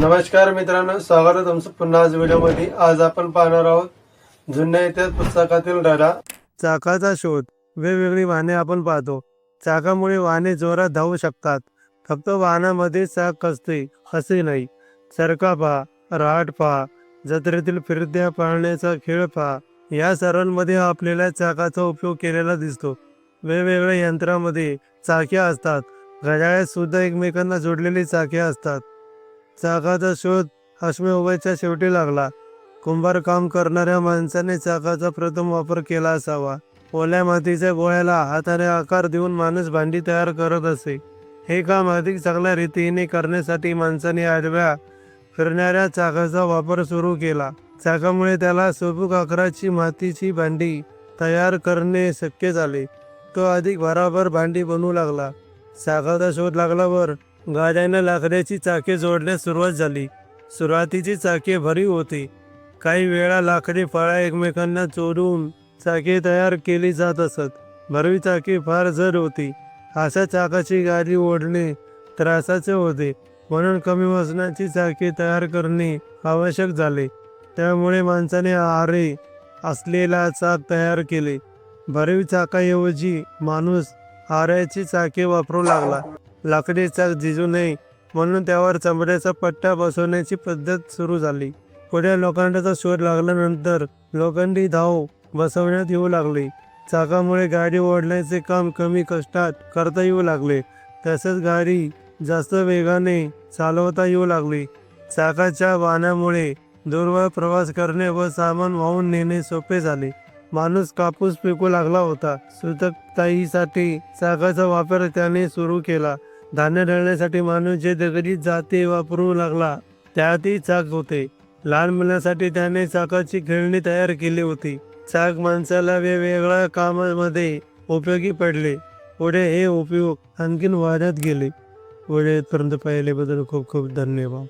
नमस्कार मित्रांनो स्वागत आहे तुमचं पुन्हा आज व्हिडिओमध्ये. आज आपण पाहणार आहोत जुन्या इतिहास पुस्तकातील धडा चाकाचा शोध. वेगवेगळी वाहने आपण पाहतो. चाकामुळे वाहने जोरात धावू शकतात. फक्त वाहनामध्ये चाक असते असे नाही. चरका पहा रहाट पहा जत्रेतील फिरत्या पाळण्याचा खेळ पहा. या सर्वांमध्ये आपल्याला चाकाचा उपयोग केलेला दिसतो. वेगवेगळ्या यंत्रामध्ये चाक्या असतात. घड्याळ्यात सुद्धा एकमेकांना जोडलेली चाक्या असतात. चाकाचा शोध अश्मयुगाच्या शेवटी लागला. कुंभार काम करणाऱ्या माणसाने चाकाचा प्रथम वापर केला असावा. ओल्या मातीच्या गोळ्याला हाताने आकार देऊन माणूस भांडी तयार करत असे. हे काम अधिक चांगल्या रीतीने करण्यासाठी माणसाने आडव्या फिरणाऱ्या चाकाचा वापर सुरू केला. चाकामुळे त्याला सोबूक आकाराची मातीची भांडी तयार करणे शक्य झाले. तो अधिक भराभर भांडी बनवू लागला. चाकाचा शोध लागल्यावर गाड्यांना लाकड्याची चाके जोडण्यास सुरुवात झाली. सुरुवातीची चाके भरीव होती. काही वेळा लाकडी फळा एकमेकांना चोरून चाके तयार केली जात असत. भरवी चाके फार जड होती. अशा चाकाची गाडी ओढणे त्रासाचे होते. म्हणून कमी वजनाची चाके तयार करणे आवश्यक झाले. त्यामुळे माणसाने आरे असलेला चाक तयार केले. भरीव चाकाऐवजी माणूस आऱ्याची चाके वापरू लागला. लाकडी चाक झिजू नये म्हणून त्यावर चमड्याचा पट्टा बसवण्याची पद्धत सुरू झाली. पुढे लोखंडाचा शोध लागल्यानंतर लोखंडी धाव बसवण्यात येऊ लागली. चाकामुळे गाडी ओढण्याचे काम कमी कष्टात करता येऊ लागले. तसेच गाडी जास्त वेगाने चालवता येऊ लागली. चाकाच्या वाहनामुळे दूरवर प्रवास करणे व सामान वाहून नेणे सोपे झाले. माणूस कापूस पिकू लागला होता. सुतकताईसाठी चाकाचा वापर त्याने सुरू केला. धान्य दळण्यासाठी माणूस जे दगडी जाते वापरू लागला त्यातही चाक होते. लहान मुलांसाठी त्याने चाकाची खेळणी तयार केली होती. चाक माणसाला वेगवेगळ्या कामामध्ये उपयोगी पडले. पुढे हे उपयोग आणखीन वाढत गेले. पुढे पर्यंत पाहिल्याबद्दल खूप खूप धन्यवाद.